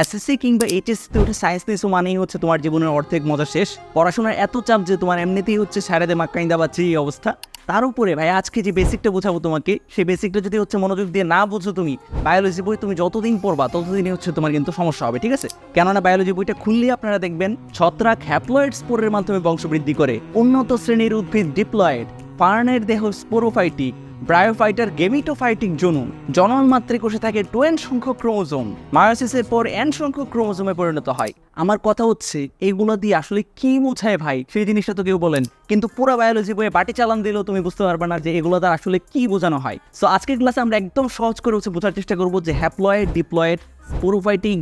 SSC কিংবা এইচএসসিতে উঠে science নিয়েছো মানেই হচ্ছে তোমার জীবনের অর্ধেক মজা শেষ। পড়াশোনার এত চাপ যে তোমার এমনিতেই হচ্ছে সারাদে মাক্কাইন্দা পাচ্ছে এই অবস্থা। তার উপরে ভাই, আজকে যে বেসিকটা বোঝাবো তোমাকে, সেই বেসিকটা যদি হচ্ছে মনোযোগ দিয়ে না বোঝো তুমি বায়োলজি বই তুমি যতদিন পড়বা, ততদিনই হচ্ছে তোমার কিন্তু সমস্যা হবে, ঠিক আছে? কেননা বায়োলজি বইটা খুললে আপনারা দেখবেন, ছত্রাক হ্যাপ্লয়েড স্পোরের মাধ্যমে বংশবৃদ্ধি করে, উন্নত শ্রেণির উদ্ভিদ ডিপ্লয়েড ফার্নের দেহ স্পোরোফাইটিক ব্রায়োফাইটার গেমিটোফাইটিক জনুন জনন মাত্রে কোষে থাকে টোয়েন সংখ্যক ক্রোমোজোম মায়োসিসের পর এন সংখ্যক ক্রোমোজোমে পরিণত হয়। আমার কথা হচ্ছে এইগুলো দিয়ে আসলে কি বোঝায় ভাই? সেই জিনিসটা তো কেউ বলেন। কিন্তু পুরো বায়োলজি বইয়ে বাটি চালান দিলেও তুমি বুঝতে পারবে না যে এগুলো দ্বারা আসলে কি বোঝানো হয়। সো আজকের ক্লাসে আমরা একদম সহজ করে হচ্ছে বোঝার চেষ্টা করব যে haploid diploid sporophytic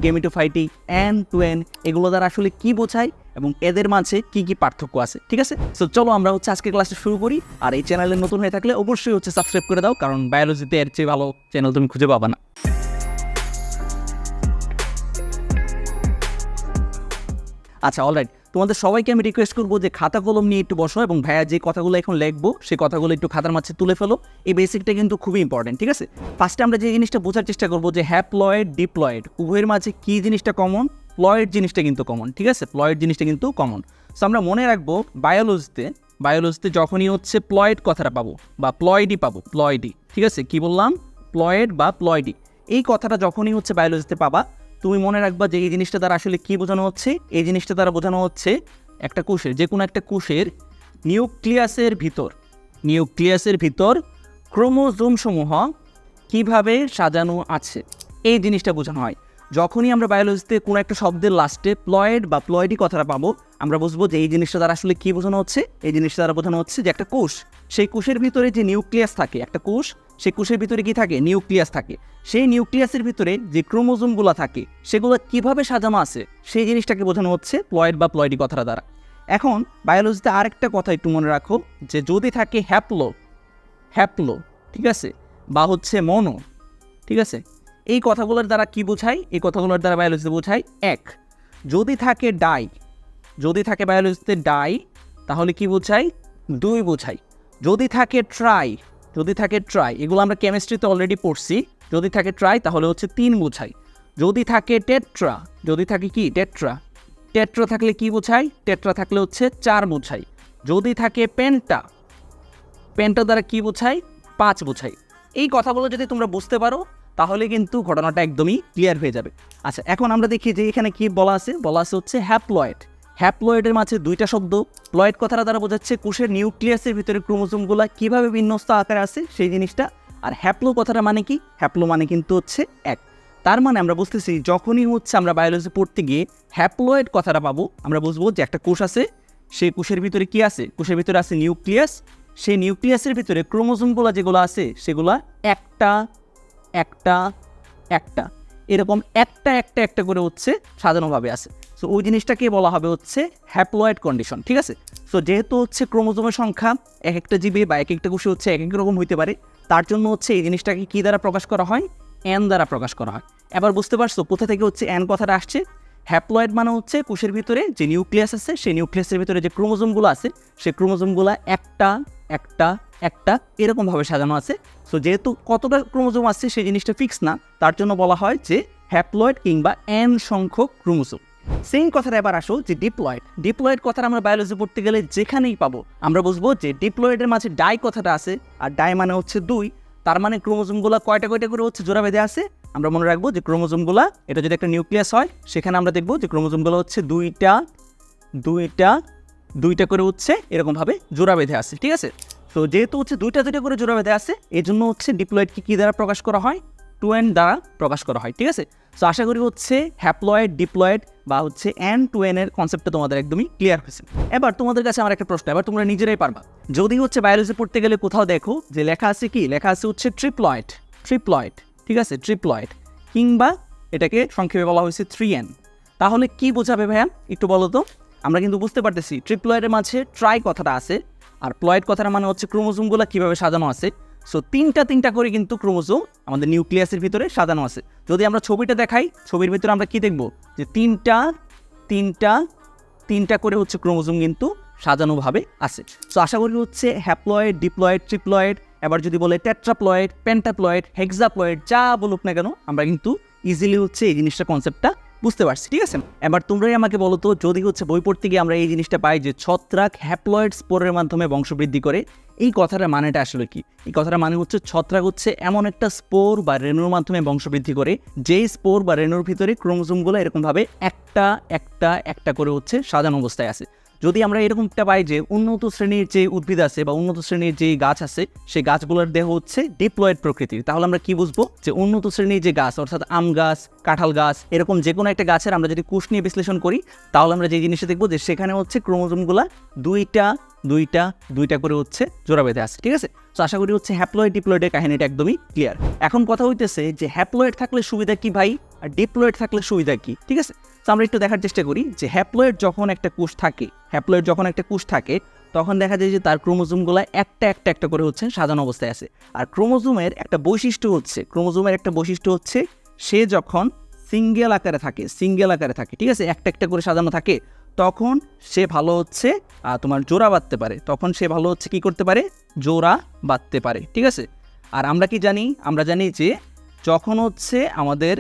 N two N এগুলো দ্বারা আসলে কি বোঝায় এবং এদের মাঝে কি কি পার্থক্য আছে, ঠিক আছে? সো চলো আমরা হচ্ছে আজকে ক্লাসটা শুরু করি। আর এই চ্যানেলে নতুন হয়ে থাকলে অবশ্যই হচ্ছে সাবস্ক্রাইব করে দাও, কারণ বায়োলজিতে এর চেয়ে ভালো চ্যানেল তুমি খুঁজে পাবা না। আচ্ছা অলরাইট তোমাদের সবাইকে আমি রিকোয়েস্ট করব যে খাতা কলম নিয়ে একটু বসো এবং ভাইয়া যে কথাগুলো এখন লিখব সেই কথাগুলো একটু খাতার মাঝে তুলে ফেলো। এই বেসিকটা কিন্তু খুবই ইম্পর্টেন্ট ঠিক আছে? ফার্স্টে আমরা যে জিনিসটা বোঝার চেষ্টা করব যে হ্যাপ্লয়েড ডিপ্লয়েড উভয়ের মাঝে কী জিনিসটা কমন প্লয়েড জিনিসটা কিন্তু কমন ঠিক আছে? প্লয়েড জিনিসটা কিন্তু কমন সো আমরা মনে রাখব বায়োলজিতে বায়োলজিতে যখনই হচ্ছে প্লয়েড কথাটা পাবো বা প্লয়েডই পাবো প্লয়েডই ঠিক আছে? কি বললাম? প্লয়েড বা প্লয়েডই এই কথাটা যখনই হচ্ছে বায়োলজিতে পাবা তুমি মনে রাখবা যে এই জিনিসটা দ্বারা আসলে কি বোঝানো হচ্ছে? এই জিনিসটা দ্বারা বোঝানো হচ্ছে একটা কোষের, যে কোনো একটা কোষের নিউক্লিয়াসের ভিতর নিউক্লিয়াসের ভিতর ক্রোমোজোম সমূহ কীভাবে সাজানো আছে? এই জিনিসটা বোঝানো হয়। যখনই আমরা বায়োলজিতে কোনো একটা শব্দের লাস্টে প্লয়েড বা প্লয়েডই কথাটা পাবো, আমরা বুঝব যে এই জিনিসটা দ্বারা আসলে কী বোঝানো হচ্ছে? এই জিনিসটা দ্বারা বোঝানো হচ্ছে যে একটা কোষ, সেই কোষের ভিতরে যে নিউক্লিয়াস থাকে, একটা কোষ, সেই কোষের ভিতরে কি থাকে? নিউক্লিয়াস থাকে। সেই নিউক্লিয়াসের ভিতরে যে ক্রোমোজোমগুলো থাকে, সেগুলো কীভাবে সাজানো আছে? সেই জিনিসটাকে বোঝানো হচ্ছে প্লয়েড বা প্লয়েডি কথাটা দ্বারা। এখন বায়োলজিতে আরেকটা কথা একটু মনে রাখো, যে যদি থাকে হ্যাপ্লো হ্যাপ্লো ঠিক আছে? বা হচ্ছে মনো ঠিক আছে? এই কথাগুলোর দ্বারা কি বোঝায়? এই কথাগুলোর দ্বারা বায়োলজিতে বোঝায় এক, যদি থাকে ডাই, যদি থাকে বায়োলজিতে ডাই, তাহলে কি বোঝায়? দুই বোঝায়। যদি থাকে ট্রাই যদি থাকে ট্রাই এগুলো আমরা কেমিস্ট্রিতে অলরেডি পড়ছি, যদি থাকে ট্রাই তাহলে হচ্ছে তিন বোঝায়। যদি থাকে টেট্রা যদি থাকে কি? টেট্রা টেট্রা থাকলে কি বোঝায়? টেট্রা থাকলে হচ্ছে চার বোঝায়। যদি থাকে পেন্টা পেনটা দ্বারা কি বোঝায়? পাঁচ বোঝায়। এই কথাগুলো যদি তোমরা বুঝতে পারো তাহলে কিন্তু ঘটনাটা একদমই ক্লিয়ার হয়ে যাবে। আচ্ছা এখন আমরা দেখি যে এখানে কি বলা আছে? বলা আছে হচ্ছে হ্যাপ্লয়েড হ্যাপ্লয়েডের মাঝে দুইটা শব্দ। প্লয়েড কথাটা দ্বারা বোঝাচ্ছে কোষের নিউক্লিয়াসের ভিতরে ক্রোমোজোমগুলো কীভাবে বিন্যস্ত আকারে আছে সেই জিনিসটা। আর হ্যাপ্লো কথাটা মানে কি? হ্যাপ্লো মানে কিন্তু হচ্ছে এক। তার মানে আমরা বুঝতেছি যখনই হচ্ছে আমরা বায়োলজি পড়তে গিয়ে হ্যাপ্লয়েড কথাটা পাবো আমরা বুঝব যে একটা কোষ আছে সেই কোষের ভিতরে কি আছে? কোষের ভিতরে আছে নিউক্লিয়াস সেই নিউক্লিয়াসের ভিতরে ক্রোমোজোমগুলো যেগুলো আছে সেগুলো একটা একটা একটা। এরকম একটা একটা একটা করে হচ্ছে সাজানোভাবে আছে। সো ওই জিনিসটাকে বলা হবে হচ্ছে হ্যাপ্লয়েড কন্ডিশন ঠিক আছে? সো যেহেতু হচ্ছে ক্রোমোজোমের সংখ্যা এক একটা জীবে বা এক একটা কোষে হচ্ছে এক এক রকম হইতে পারে, তার জন্য হচ্ছে এই জিনিসটাকে কী দ্বারা প্রকাশ করা হয়? অ্যান দ্বারা প্রকাশ করা হয়। এবার বুঝতে পারছ কোথা থেকে হচ্ছে অ্যান কথাটা আসছে? হ্যাপ্লয়েড মানে হচ্ছে কোষের ভিতরে যে নিউক্লিয়াস আছে, সেই নিউক্লিয়াসের ভিতরে যে ক্রোমোজোমগুলো আছে সেই ক্রোমোজোমগুলো একটা একটা একটা এরকমভাবে সাজানো আছে। সো যেহেতু কতটা ক্রোমোজোম আছে, সেই জিনিসটা ফিক্স না, তার জন্য বলা হয় যে হ্যাপ্লয়েড কিংবা এন সংখ্যক ক্রোমোজোম। সেম কথাটা এবার আসো যে ডিপ্লয়েড ডিপ্লয়েড কথাটা আমরা বায়োলজি পড়তে গেলে যেখানেই পাবো, আমরা বুঝব যে ডিপ্লয়েডের মাঝে ডাই কথাটা আছে, আর ডাই মানে হচ্ছে দুই। তার মানে ক্রোমোজোমগুলো কয়টা কয়টা করে হচ্ছে জোড়া বেঁধে আছে? আমরা মনে রাখব যে ক্রোমোজোমগুলো, এটা যদি একটা নিউক্লিয়াস হয়, সেখানে আমরা দেখব যে ক্রোমোজোমগুলো হচ্ছে দুইটা দুইটা দুইটা করে হচ্ছে এরকমভাবে জোড়া বেঁধে আছে, ঠিক আছে? তো যেহেতু হচ্ছে দুইটা দুইটা করে জোড়া বেঁধে আছে এই জন্য হচ্ছে ডিপ্লয়েডকে কী দ্বারা প্রকাশ করা হয়? টু এন দ্বারা প্রকাশ করা হয়, ঠিক আছে? সো আশা করি হচ্ছে হ্যাপ্লয়েড ডিপ্লয়েড বা হচ্ছে এন টু এন এর কনসেপ্টটা তোমাদের একদমই ক্লিয়ার হয়েছে। এবার তোমাদের কাছে আমার একটা প্রশ্ন, এবার তোমরা নিজেরাই পারবা। যদি হচ্ছে বায়োলজি পড়তে গেলে কোথাও দেখো যে লেখা আছে কি? লেখা আছে হচ্ছে ট্রিপ্লয়েড ট্রিপ্লয়েড ঠিক আছে? ট্রিপ্লয়েড কিংবা এটাকে সংক্ষেপে বলা হয়েছে থ্রি এন তাহলে কি বোঝাবে ভাইয়া? একটু বলো তো। আমরা কিন্তু বুঝতে পারতেছি ট্রিপ্লয়েডের মাঝে ট্রাই কথাটা আছে, আর প্লয়েড কথাটা মানে হচ্ছে ক্রোমোজোমগুলো কীভাবে সাজানো আছে। সো তিনটা তিনটা করে কিন্তু ক্রোমোজোম আমাদের নিউক্লিয়াসের ভিতরে সাজানো আছে। যদি আমরা ছবিটা দেখাই, ছবির ভিতরে আমরা কি দেখব? যে তিনটা তিনটা তিনটা করে হচ্ছে ক্রোমোজোম কিন্তু সাজানোভাবে আছে। সো আশা করি হচ্ছে হ্যাপ্লয়েড ডিপ্লয়েড ট্রিপ্লয়েড এবার যদি বলে টেট্রাপ্লয়েড পেন্টাপ্লয়েড হেক্সাপ্লয়েড যা বলুক না কেন, আমরা কিন্তু ইজিলি হচ্ছে এই জিনিসটা কনসেপ্টটা বুঝতে পারছি, ঠিক আছে? এবার তোমরাই আমাকে বলো তো, যদি হচ্ছে বই পড়তে গিয়ে আমরা এই জিনিসটা পাই যে ছত্রাক হ্যাপ্লয়েড স্পোরের মাধ্যমে বংশবৃদ্ধি করে, এই কথাটার মানেটা আসলে কি? এই কথাটার মানে হচ্ছে ছত্রাক হচ্ছে এমন একটা স্পোর বা রেণুর মাধ্যমে বংশবৃদ্ধি করে, যেই স্পোর বা রেণুর ভিতরে ক্রোমোজোমগুলো এরকমভাবে একটা একটা একটা করে হচ্ছে সাজানো অবস্থায় আছে। যদি আমরা এরকমটা পাই যে উন্নত শ্রেণির যে উদ্ভিদ আছে বা উন্নত শ্রেণির যে গাছ আছে, সেই গাছগুলোর দেহ হচ্ছে ডিপ্লয়েড প্রকৃতির। তাহলে আমরা কি বুঝব? যে উন্নত শ্রেণির যে গাছ, অর্থাৎ আম গাছ, কাঁঠাল গাছ, এরকম যে কোনো একটা গাছের আমরা যদি কোষ নিয়ে বিশ্লেষণ করি, তাহলে আমরা যে জিনিসটা দেখব যে সেখানে হচ্ছে ক্রোমোজোমগুলা দুইটা দুইটা দুইটা করে হচ্ছে জোড়া বেঁধে আছে, ঠিক আছে? তো আশা করি হচ্ছে হ্যাপ্লয়েড ডিপ্লয়েডের কাহিনীটা একদমই ক্লিয়ার এখন কথা হইতেছে যে হ্যাপ্লয়েড থাকলে সুবিধা কি ভাই? আর ডিপ্লয়েড থাকলে সুবিধা কি, ঠিক আছে? তো আমরা একটু দেখার চেষ্টা করি যে হ্যাপ্লয়েড যখন একটা কোষ থাকে হ্যাপ্লয়েড যখন একটা কোষ থাকে, তখন দেখা যায় যে তার ক্রোমোজোমগুলো একটা একটা একটা করে হচ্ছে সাজানো অবস্থায় আছে। আর ক্রোমোজোমের একটা বৈশিষ্ট্য হচ্ছে, ক্রোমোজোমের একটা বৈশিষ্ট্য হচ্ছে সে যখন সিঙ্গেল আকারে থাকে, সিঙ্গেল আকারে থাকে, ঠিক আছে? একটা একটা করে সাজানো থাকে, তখন সে ভালো হচ্ছে তোমার জোড়া বাঁধতে পারে। তখন সে ভালো হচ্ছে কি করতে পারে? জোড়া বাঁধতে পারে, ঠিক আছে? আর আমরা কি জানি? আমরা জানি যে যখন হচ্ছে আমাদের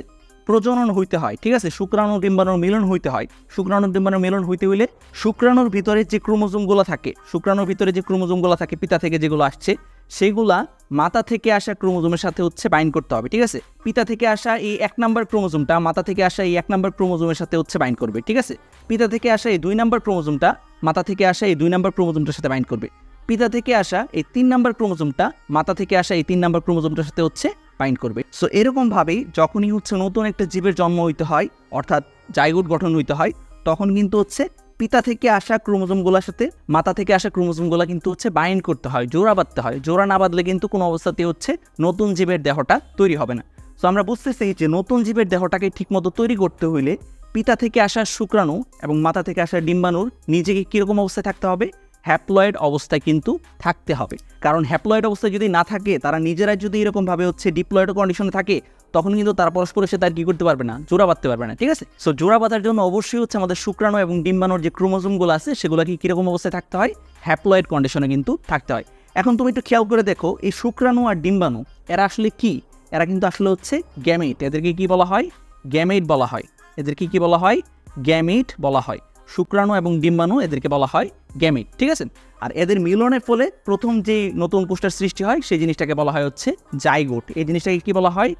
প্রজনন হইতে হয়, ঠিক আছে? শুক্রাণু, ডিম্বাণুর মিলন হইতে হয়। শুক্রাণু, ডিম্বাণুর মিলন হইতে হইলে শুক্রাণুর ভিতরে যে ক্রোমোজোমগুলো থাকে, শুক্রাণুর ভিতরে যে ক্রোমোজোমগুলো থাকে, পিতা থেকে যেগুলো আসছে, সেগুলা মাতা থেকে আসা ক্রোমোজোমের সাথে হচ্ছে বাইন্ড করতে হবে, ঠিক আছে? পিতা থেকে আসা এই এক নাম্বার ক্রোমোজোমটা মাতা থেকে আসা এই এক নাম্বার ক্রোমোজোমের সাথে হচ্ছে বাইন্ড করবে, ঠিক আছে? পিতা থেকে আসা এই দুই নাম্বার ক্রোমোজোমটা মাতা থেকে আসা এই দুই নাম্বার ক্রোমোজোমটার সাথে বাইন্ড করবে। পিতা থেকে আসা এই তিন নাম্বার ক্রোমোজোমটা মাতা থেকে আসা এই তিন নাম্বার ক্রোমোজোমটার সাথে হচ্ছে বাইন্ড করবে। সো এরকমভাবেই যখনই হচ্ছে নতুন একটা জীবের জন্ম হইতে হয়, অর্থাৎ জাইগুট গঠন হইতে হয়, তখন কিন্তু হচ্ছে পিতা থেকে আসা ক্রোমোজোমগুলোর সাথে মাতা থেকে আসা ক্রোমোজোমগুলো কিন্তু হচ্ছে বাইন্ড করতে হয়, জোড়া বাঁধতে হয়। জোড়া না বাঁধলে কিন্তু কোনো অবস্থাতে হচ্ছে নতুন জীবের দেহটা তৈরি হবে না। সো আমরা বুঝতেছি যে নতুন জীবের দেহটাকে ঠিকমতো তৈরি করতে হইলে পিতা থেকে আসা শুক্রাণু এবং মাতা থেকে আসা ডিম্বাণুর নিজেকে কীরকম অবস্থায় থাকতে হবে হ্যাপ্লয়েড অবস্থায় কিন্তু থাকতে হবে। কারণ হ্যাপ্লয়েড অবস্থায় যদি না থাকে, তারা নিজেরাই যদি এরকমভাবে হচ্ছে ডিপ্লয়েড কন্ডিশনে থাকে, তখন কিন্তু তারা পরস্পরের সাথে আর কী করতে পারবে না, জোড়া বাঁধতে পারবে না, ঠিক আছে? সো জোড়া বাঁধার জন্য অবশ্যই হচ্ছে আমাদের শুক্রাণু এবং ডিম্বাণুর যে ক্রোমোজোমগুলো আছে সেগুলো কি কীরকম অবস্থায় থাকতে হয়? হ্যাপ্লয়েড কন্ডিশনে কিন্তু থাকতে হয়। এখন তুমি একটু খেয়াল করে দেখো, এই শুক্রাণু আর ডিম্বাণু, এরা আসলে কি? এরা কিন্তু আসলে হচ্ছে গ্যামেট এদেরকে কি বলা হয়? গ্যামেট বলা হয়। এদেরকে কি বলা হয়? গ্যামেট বলা হয়। শুক্রাণু এবং ডিম্বাণু এদেরকে বলা হয় গ্যামেট, ঠিক আছে? আর এদের মিলনের ফলে প্রথম যে নতুন কোষটার সৃষ্টি হয়, সেই জিনিসটাকে বলা হয় হচ্ছে জাইগোট। এই জিনিসটাকে কি বলা হয়?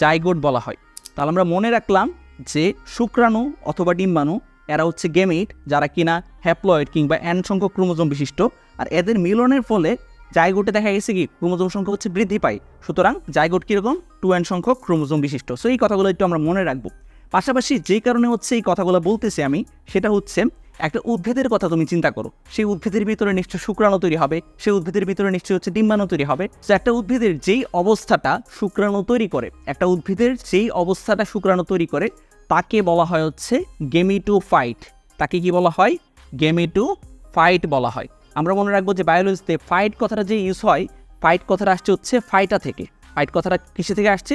জাইগোট বলা হয়। তাহলে আমরা মনে রাখলাম যে শুক্রাণু অথবা ডিম্বাণু, এরা হচ্ছে গেমিট যারা কিনা হ্যাপ্লয়েড কিংবা অ্যান সংখ্যক ক্রোমোজোম বিশিষ্ট। আর এদের মিলনের ফলে জাইগোটে দেখা গেছে কি? ক্রোমোজোম সংখ্যা হচ্ছে বৃদ্ধি পায়। সুতরাং জাইগোট কীরকম? টু অ্যান সংখ্যক ক্রোমোজোম বিশিষ্ট। সো এই কথাগুলো একটু আমরা মনে রাখব। পাশাপাশি যে কারণে হচ্ছে এই কথাগুলো বলতেছি আমি, সেটা হচ্ছে একটা উদ্ভিদের কথা তুমি চিন্তা করো। সেই উদ্ভিদের ভিতরে নিশ্চয় শুক্রাণু তৈরি হবে, সেই উদ্ভিদের ভিতরে নিশ্চয়ই হচ্ছে ডিম্বাণু তৈরি হবে। তো একটা উদ্ভিদের যেই অবস্থাটা শুক্রাণু তৈরি করে, একটা উদ্ভিদের যেই অবস্থাটা শুক্রাণু তৈরি করে, তাকে বলা হয় হচ্ছে গেমিটো ফাইট তাকে কি বলা হয়? গেমিটো ফাইট বলা হয়। আমরা মনে রাখব যে বায়োলজিতে ফাইট কথাটা যে ইউজ হয়, ফাইট কথাটা আসছে হচ্ছে ফাইটা থেকে। ফাইট কথাটা কিসে থেকে আসছে?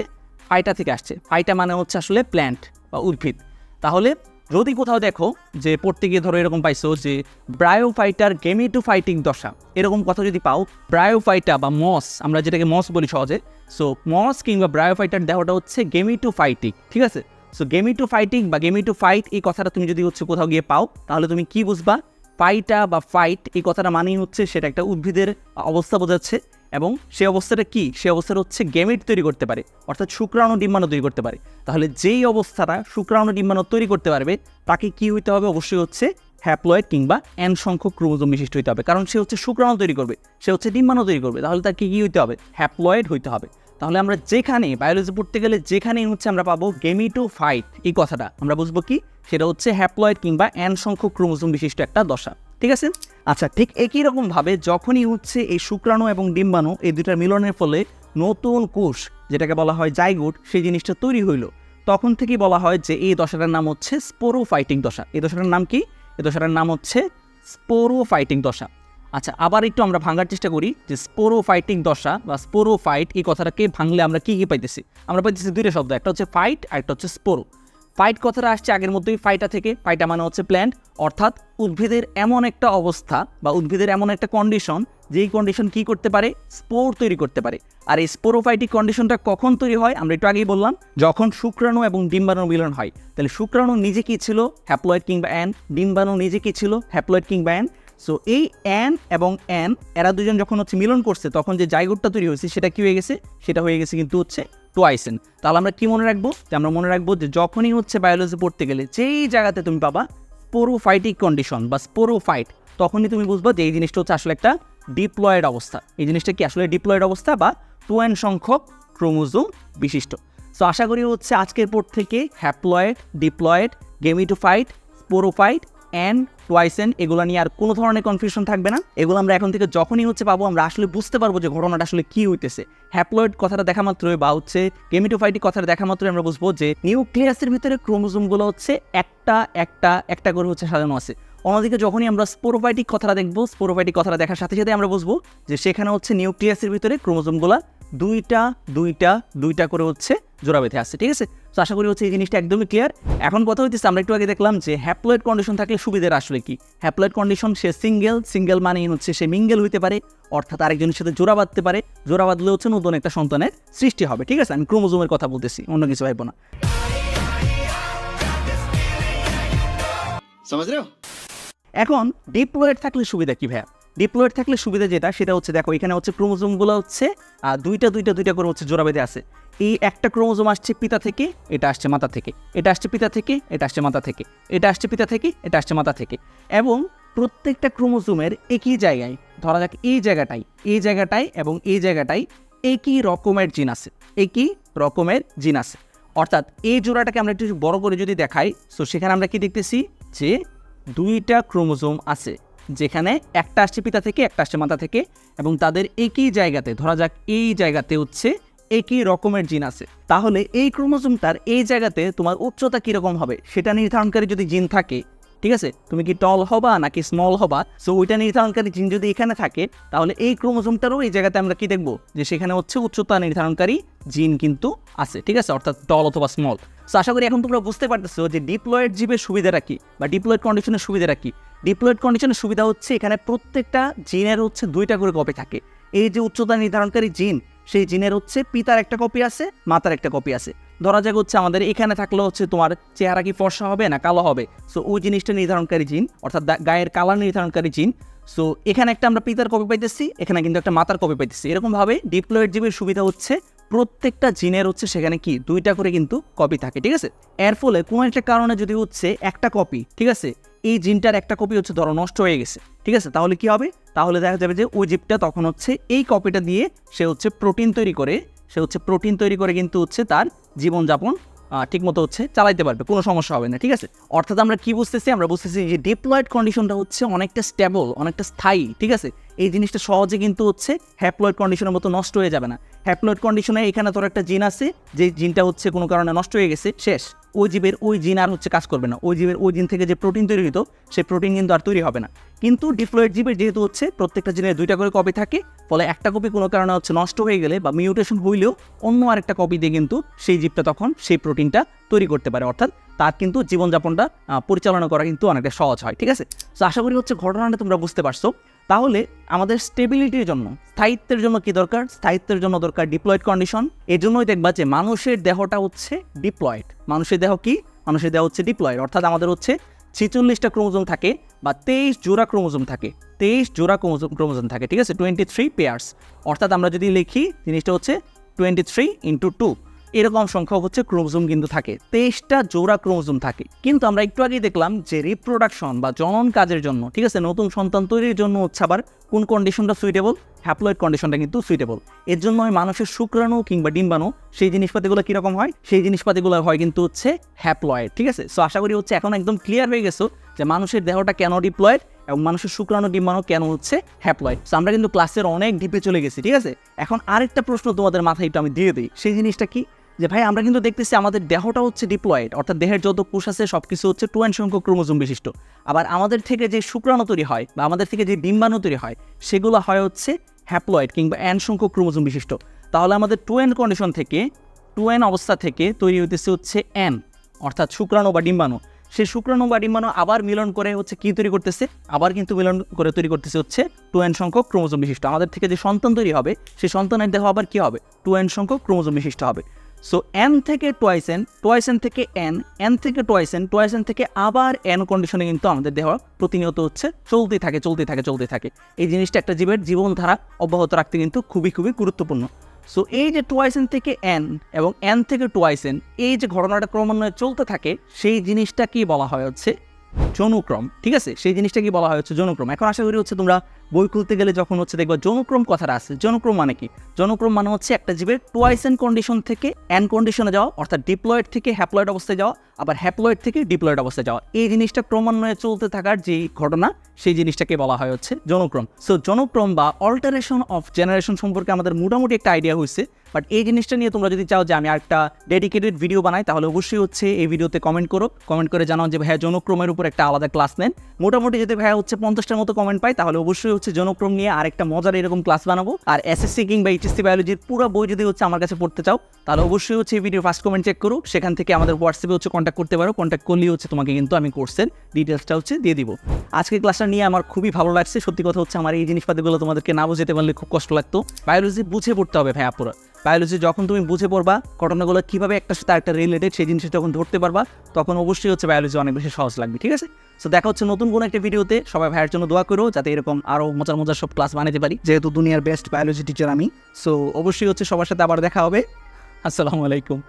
ফাইটা থেকে আসছে। ফাইটা মানে হচ্ছে আসলে প্ল্যান্ট বা উদ্ভিদ। তাহলে যদি কোথাও দেখো যে পড়তে গিয়ে ধরো এরকম পাইছো যে ব্রায়োফাইটার গেমিটো ফাইটিং দশা, এরকম কথা যদি পাও ব্রায়োফাইটা বা মস, আমরা যেটাকে মস বলি সহজে সো মস কিংবা ব্রায়োফাইটার দেহটা হচ্ছে গেমিটো ফাইটিং, ঠিক আছে? সো গেমিটো ফাইটিং বা গেমিটো ফাইট এই কথাটা তুমি যদি হচ্ছে কোথাও গিয়ে পাও, তাহলে তুমি কি বুঝবা? ফাইটা বা ফাইট এই কথাটা মানেই হচ্ছে সেটা একটা উদ্ভিদের অবস্থা বোঝাচ্ছে। এবং সে অবস্থাটা কি? সে অবস্থাটা হচ্ছে গেমিট তৈরি করতে পারে, অর্থাৎ শুক্রাণু ডিম্বাণু তৈরি করতে পারে। তাহলে যেই অবস্থাটা শুক্রাণু ডিম্বাণু তৈরি করতে পারবে, তাকে কি হইতে হবে? অবশ্যই হচ্ছে হ্যাপ্লয়েড কিংবা এন সংখ্যক ক্রোমোজোম বিশিষ্ট হইতে হবে। কারণ সে হচ্ছে শুক্রাণু তৈরি করবে, সে হচ্ছে ডিম্বাণু তৈরি করবে। তাহলে তাকে কি হইতে হবে? হ্যাপ্লয়েড হইতে হবে। তাহলে আমরা যেখানে বায়োলজি পড়তে গেলে যেখানেই হচ্ছে আমরা পাবো গেমিটো ফাইট এই কথাটা। আমরা বুঝব কি? সেটা হচ্ছে হ্যাপ্লয়েড কিংবা এন সংখ্যক ক্রোমোজোম বিশিষ্ট একটা দশা। ঠিক আছে? আচ্ছা ঠিক একই রকমভাবে যখনই হচ্ছে এই শুক্রাণু এবং ডিম্বাণু এই দুটার মিলনের ফলে নতুন কোষ, যেটাকে বলা হয় জাইগুট, সেই জিনিসটা তৈরি হইল। তখন থেকেই বলা হয় যে এই দশাটার নাম হচ্ছে স্পোরোফাইটিং দশা। এই দশাটার নাম কি? এই দশাটার নাম হচ্ছে স্পোরোফাইটিং দশা। আচ্ছা আবার একটু আমরা ভাঙার চেষ্টা করি যে স্পোরোফাইটিং দশা বা স্পোরোফাইট, এই কথাটাকে ভাঙলে আমরা কী কী পাইতেছি? আমরা পাইতেছি দুইটা শব্দ, একটা হচ্ছে ফাইট আর একটা হচ্ছে স্পোরো। ফাইট কথাটা আসছে আগের মতোই ফাইটা থেকে। ফাইটা মানে হচ্ছে প্ল্যান্ট অর্থাৎ উদ্ভিদের এমন একটা অবস্থা বা উদ্ভিদের এমন একটা কন্ডিশন যেই কন্ডিশন কি করতে পারে? স্পোর তৈরি করতে পারে। আর এই স্পোরোফাইটিক কন্ডিশনটা কখন তৈরি হয়? আমরা একটু আগেই বললাম, যখন শুক্রাণু এবং ডিম্বাণু মিলন হয়। তাহলে শুক্রাণু নিজে কি ছিল? হ্যাপ্লয়েড কিংবা অ্যান ডিম্বাণু নিজে কি ছিল? হ্যাপ্লয়েড কিংবা অ্যান সো এই অ্যান এবং অ্যান এরা দুজন যখন হচ্ছে মিলন করছে, তখন যে জাইগোটটা তৈরি হয়েছে, সেটা কি হয়ে গেছে? সেটা হয়ে গেছে কিন্তু হচ্ছে টোয়াইসেন তাহলে আমরা কি মনে রাখব? যে আমরা মনে রাখব যে যখনই হচ্ছে বায়োলজি পড়তে গেলে যেই জায়গাতে তুমি পাবা স্পোরোফাইটিক কন্ডিশন বা স্পোরোফাইট তখনই তুমি বুঝবা যে এই জিনিসটা হচ্ছে আসলে একটা ডিপ্লয়েড অবস্থা। এই জিনিসটা কি আসলে ডিপ্লয়েড অবস্থা বা টু এন সংখ্যক ক্রোমোজোম বিশিষ্ট। সো আশা করি হচ্ছে আজকের পর থেকে haploid diploid gametophyte sporophyte and twice N, এগুলো নিয়ে আর কোনো ধরনের কনফিউশন থাকবে না। এগুলো আমরা এখন থেকে যখনই হচ্ছে পাবো, আমরা আসলে বুঝতে পারব যে ঘটনাটা আসলে কী হইতেছে। হ্যাপ্লয়েড কথাটা দেখা মাত্রই বা হচ্ছে গেমিটোফাইটিক কথাটা দেখা মাত্রই আমরা বুঝব যে নিউক্লিয়াসের ভিতরে ক্রোমোজোমগুলো হচ্ছে একটা একটা একটা করে হচ্ছে সাজানো আছে। অন্যদিকে যখনই আমরা স্পোরোফাইটিক কথাটা দেখব স্পোরোফাইটিক কথাটা দেখার সাথে সাথে আমরা বুঝব যে সেখানে হচ্ছে নিউক্লিয়াসের ভিতরে ক্রোমোজোমগুলো দুইটা দুইটা দুইটা করে হচ্ছে জোড়া বেঁধে আসছে ঠিক আছে? তো আশা করি হচ্ছে এই জিনিসটা একদমই ক্লিয়ার এখন কথা হইতেছে, আমরা একটু আগে দেখলাম যে হ্যাপ্লয়েড কন্ডিশন থাকলে সুবিধার আসলে কি? হ্যাপ্লয়েড কন্ডিশন সে সিঙ্গেল সিঙ্গেল মানে হচ্ছে সে মিঙ্গেল হইতে পারে, অর্থাৎ আরেকজনের সাথে জোড়া বাঁধতে পারে। জোড়া বাঁধলে হচ্ছে নতুন একটা সন্তানের সৃষ্টি হবে, ঠিক আছে? আমি ক্রোমোজোমের কথা বলতেছি, অন্য কিছু ভাইব না। এখন ডিপ্লয়েড থাকলে সুবিধা কি ভাইয়া? ডিপ্লয়েড থাকলে সুবিধা যেটা, সেটা হচ্ছে দেখো, এখানে হচ্ছে ক্রোমোজোমগুলো হচ্ছে দুইটা দুইটা দুইটা করে হচ্ছে জোড়া বেঁধে আছে। এই একটা ক্রোমোজোম আসছে পিতা থেকে, এটা আসছে মাতা থেকে। এটা আসছে পিতা থেকে, এটা আসছে মাতা থেকে। এটা আসছে পিতা থেকে, এটা আসছে মাতা থেকে। এবং প্রত্যেকটা ক্রোমোজোমের একই জায়গায়, ধরা যাক এই জায়গাটাই এই জায়গাটাই এবং এই জায়গাটাই একই রকমের জিন আছে, একই রকমের জিন আছে। অর্থাৎ এই জোড়াটাকে আমরা একটু বড় করে যদি দেখাই সো সেখানে আমরা কি দেখতেছি? যে দুইটা ক্রোমোজোম আছে, যেখানে একটা আসছে পিতা থেকে, একটা আসছে মাতা থেকে, এবং তাদের একই জায়গাতে, ধরা যাক এই জায়গাতে হচ্ছে একই রকমের জিন আছে। তাহলে এই ক্রোমোজোমটার এই জায়গাতে তোমার উচ্চতা কীরকম হবে? সেটা নির্ধারণকারী যদি জিন থাকে ঠিক আছে? তুমি কি টল হবা নাকি স্মল হবা? সো ওইটা নির্ধারণকারী জিন যদি এখানে থাকে, তাহলে এই ক্রোমোজোমটারও এই জায়গাতে আমরা কি দেখব? যে সেখানে হচ্ছে উচ্চতা নির্ধারণকারী জিন কিন্তু আছে, ঠিক আছে? অর্থাৎ টল অথবা স্মল সো আশা করি এখন তোমরা বুঝতে পারতেছো যে ডিপ্লয়েড জীবের সুবিধাটা কি, বা ডিপ্লয়েড কন্ডিশনের সুবিধাটা কি। ডিপ্লয়েড কন্ডিশনের সুবিধা হচ্ছে এখানে প্রত্যেকটা জিনের হচ্ছে দুইটা করে কপি থাকে। এই যে উচ্চতা নির্ধারণকারী জিন সেই জিনের হচ্ছে পিতার একটা কপি আছে, মাতার একটা কপি আছে। ধরা যাক হচ্ছে আমাদের এখানে থাকলে হচ্ছে তোমার চেহারা কি ফর্সা হবে না কালো হবে। সো ওই জিনিসটা নির্ধারণকারী জিন, অর্থাৎ গায়ের কালার নির্ধারণকারী জিন। সো এখানে একটা আমরা পিতার কপি পাইতেছি, এখানে কিন্তু একটা মাতার কপি পাইতেছি। এরকমভাবে ডিপ্লয়েড জীবের সুবিধা হচ্ছে প্রত্যেকটা জিনের হচ্ছে সেখানে কি দুইটা করে কিন্তু কপি থাকে, ঠিক আছে? এর ফলে কোনো একটা কারণে যদি হচ্ছে একটা কপি ঠিক আছে? এই জিনটার একটা কপি হচ্ছে ধরো নষ্ট হয়ে গেছে। ঠিক আছে? তাহলে কি হবে? তাহলে দেখা যাবে যে জীবটা তখন হচ্ছে এই কপিটা দিয়ে সে হচ্ছে প্রোটিন তৈরি করে, সে হচ্ছে প্রোটিন তৈরি করে কিন্তু হচ্ছে তার জীবনযাপন ঠিক মতো হচ্ছে চালাইতে পারবে। কোনো সমস্যা হবে না, ঠিক আছে? অর্থাৎ আমরা কি বুঝতেছি? আমরা বুঝতেছি যে ডিপ্লয়েড কন্ডিশনটা হচ্ছে অনেকটা স্টেবল অনেকটা স্থায়ী, ঠিক আছে? এই জিনিসটা সহজে কিন্তু হচ্ছে হ্যাপ্লয়েড কন্ডিশনের মতো নষ্ট হয়ে যাবে না। হ্যাপ্লয়েড কন্ডিশনে এখানে তোর একটা জিন আছে, যে জিনটা হচ্ছে কোনো কারণে নষ্ট হয়ে গেছে, শেষ। ওই জীবের ওই জিন আর হচ্ছে কাজ করবে না। ওই জীবের ওই জিন থেকে যে প্রোটিন তৈরি হতো সেই প্রোটিন কিন্তু আর তৈরি হবে না। কিন্তু ডিপ্লয়েড জীবের যেহেতু হচ্ছে, প্রত্যেকটা জিনের দুইটা করে কপি থাকে, ফলে একটা কপি কোনো কারণে হচ্ছে নষ্ট হয়ে গেলে বা মিউটেশন হইলেও অন্য আরেকটা কপি দিয়ে কিন্তু সেই জীবটা তখন সেই প্রোটিনটা তৈরি করতে পারে। অর্থাৎ তার কিন্তু জীবনযাপনটা পরিচালনা করা কিন্তু অনেকটা সহজ হয়, ঠিক আছে? তো আশা করি হচ্ছে ঘটনাটা তোমরা বুঝতে পারছ। তাহলে আমাদের স্টেবিলিটির জন্য, স্থায়িত্বের জন্য কি দরকার? স্থায়িত্বের জন্য দরকার ডিপ্লয়েড কন্ডিশন এই জন্যই দেখবা যে মানুষের দেহটা হচ্ছে ডিপ্লয়েড মানুষের দেহ কি? মানুষের দেহ হচ্ছে ডিপ্লয়েড অর্থাৎ আমাদের হচ্ছে ছেচল্লিশটা ক্রোমোজোম থাকে বা তেইশ জোড়া ক্রোমোজোম থাকে। তেইশ জোড়া ক্রোমোজোম ক্রোমোজোম থাকে, ঠিক আছে? টোয়েন্টি থ্রি পেয়ার্স অর্থাৎ আমরা যদি লিখি, জিনিসটা হচ্ছে টোয়েন্টি থ্রি ইন্টু টু এরকম সংখ্যা হচ্ছে ক্রোমোজোম কিন্তু থাকে। তেইশটা জোড়া ক্রোমোজোম থাকে। কিন্তু আমরা একটু আগেই দেখলাম যে রিপ্রোডাকশন বা জনন কাজের জন্য, ঠিক আছে, নতুন সন্তান তৈরির জন্য হচ্ছে আবার কোন কন্ডিশনটা সুইটেবল হ্যাপ্লয়েড কন্ডিশনটা কিন্তু সুইটেবল এর জন্য মানুষের শুক্রাণু কিংবা ডিম্বাণু, সেই জিনিসপাতিগুলো কীরকম হয়? সেই জিনিসপাতিগুলো হয় কিন্তু হচ্ছে হ্যাপ্লয়েড ঠিক আছে? সো আশা করি হচ্ছে এখন একদম ক্লিয়ার হয়ে গেছো যে মানুষের দেহটা কেন ডিপ্লয়েড এবং মানুষের শুক্রাণু, ডিম্বাণু কেন হচ্ছে হ্যাপ্লয়েড সো আমরা কিন্তু ক্লাসের অনেক ডিপে চলে গেছি, ঠিক আছে? এখন আরেকটা প্রশ্ন তোমাদের মাথায় একটু আমি দিয়ে দিই। সেই জিনিসটা কি? যে, ভাই, আমরা কিন্তু দেখতেছি আমাদের দেহটা হচ্ছে ডিপ্লয়েড অর্থাৎ দেহের যত কোষ আছে সব কিছু হচ্ছে টু অ্যান্ড সংখ্যক ক্রোমোজোম বিশিষ্ট। আবার আমাদের থেকে যে শুক্রাণু তৈরি হয় বা আমাদের থেকে যে ডিম্বাণু তৈরি হয়, সেগুলো হয় হচ্ছে হ্যাপ্লয়েড কিংবা অ্যান সংখ্যক ক্রোমোজোম বিশিষ্ট। তাহলে আমাদের টু এন কন্ডিশন থেকে টু এন অবস্থা থেকে তৈরি হইতেছে হচ্ছে এন অর্থাৎ শুক্রাণু বা ডিম্বাণু সেই শুক্রাণু বা ডিম্বাণু আবার মিলন করে হচ্ছে কি তৈরি করতেছে? আবার কিন্তু মিলন করে তৈরি করতেছে হচ্ছে টু এন সংখ্যক ক্রোমোজোম বিশিষ্ট। আমাদের থেকে যে সন্তান তৈরি হবে, সেই সন্তানের দেহ আবার কি হবে? টু এন সংখ্যক ক্রোমোজোম বিশিষ্ট হবে। সো এন থেকে টোয়াইসেন টোয়াইসেন থেকে এন এন থেকে টোয়াইসেন টোয়াইসেন থেকে আবার এন কন্ডিশনে কিন্তু আমাদের দেহ প্রতিনিয়ত হচ্ছে চলতেই থাকে চলতেই থাকে চলতেই থাকে। এই জিনিসটা একটা জীবের জীবনধারা অব্যাহত রাখতে কিন্তু খুবই খুবই গুরুত্বপূর্ণ। সো এই যে টোয়াইসেন থেকে এন এবং এন থেকে টোয়াইসেন এই যে ঘটনাটা ক্রমান্বয়ে চলতে থাকে, সেই জিনিসটা কি বলা হয় হচ্ছে যৌনক্রম ঠিক আছে? সেই জিনিসটা কি বলা হয় হচ্ছে যৌনক্রম এখন আশা করি হচ্ছে তোমরা বই খুলতে গেলে যখন হচ্ছে দেখবা যৌনক্রম কথাটা আছে। যৌনক্রম মানে কি? যৌনক্রম মানে হচ্ছে একটা জীবের টোয়াইস এন কন্ডিশন থেকে অ্যান কন্ডিশনে যাওয়া, অর্থাৎ ডিপ্লয়েড থেকে হ্যাপ্লয়েড অবস্থায় যাওয়া, আবার হ্যাপ্লয়েড থেকে ডিপ্লয়েড অবস্থায় যাওয়া। এই জিনিসটা ক্রমান্বয়ে চলতে থাকার যে ঘটনা, সেই জিনিসটাকে বলা হয় হচ্ছে জনক্রম। সো জনক্রম বা অল্টারেশন অফ জেনারেশন সম্পর্কে আমাদের মোটামুটি একটা আইডিয়া হয়েছে। বাট এই জিনিসটা নিয়ে তোমরা যদি চাও যে আমি একটা ডেডিকেটেড ভিডিও বানাই, তাহলে অবশ্যই হচ্ছে এই ভিডিওতে কমেন্ট করো। কমেন্ট করে জানাও যে ভাইয়া জনক্রমের উপর একটা আলাদা ক্লাস নেন। মোটামুটি যদি ভাইয়া হচ্ছে পঞ্চাশটার মতো কমেন্ট পাই তাহলে অবশ্যই হচ্ছে জনক্রম নিয়ে আরেকটা মজার এরকম ক্লাস বানাবো। আর এসএসসি কিংবা এইচএসসি বায়োলজির পুরো বই যদি হচ্ছে আমার কাছে পড়তে চাও, তাহলে অবশ্যই হচ্ছে এই ভিডিও ফার্স্ট কমেন্ট চেক করো। সেখান থেকে আমাদের হোয়াটসঅ্যাপে হচ্ছে কন্ট্যাক্ট করতে পারো। কন্ট্যাক্ট করলেই হচ্ছে তোমাকে কিন্তু আমি কোর্সের ডিটেলসটা হচ্ছে দিয়ে দিব। আজকে ক্লাসটা নিয়ে আমার খুবই ভালো লাগছে। সত্যি কথা হচ্ছে আমার এই জিনিসপাতিগুলো তোমাদেরকে না বুঝতে পারলে খুব কষ্ট লাগতো। বায়োলজি বুঝে পড়তে হবে ভাই আপুরা। বায়োলজি যখন তুমি বুঝে পড়বা ঘটনাগুলো কীভাবে একটা সাথে একটা রিলেটেড সেই জিনিসটা যখন ধরতে পারবা, তখন অবশ্যই হচ্ছে বায়োলজি অনেক বেশি সহজ লাগবে, ঠিক আছে? সো দেখা হচ্ছে নতুন কোনো একটা ভিডিওতে সবাই ভাইয়ের জন্য দোয়া করো যাতে এরকম আরও মজার মজার সব ক্লাস বানাতে পারি। যেহেতু দুনিয়ার বেস্ট বায়োলজি টিচার আমি। সো অবশ্যই হচ্ছে সবার সাথে আবার দেখা হবে। আসসালামু আলাইকুম।